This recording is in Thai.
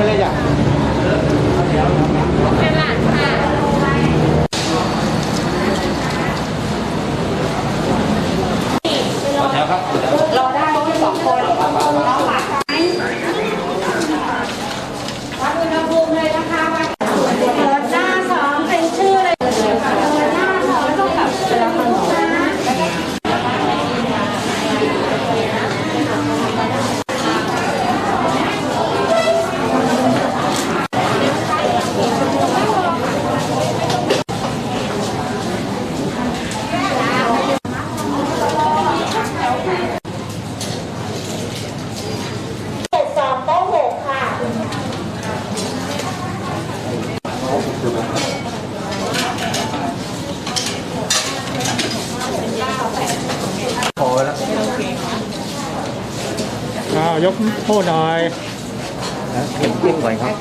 ไม่ได้อยากเป็หลานค่ะรอได้สองคนน้อค่ะ อ้าวยกโทษหน่อยเห็นเก่งก่ครับ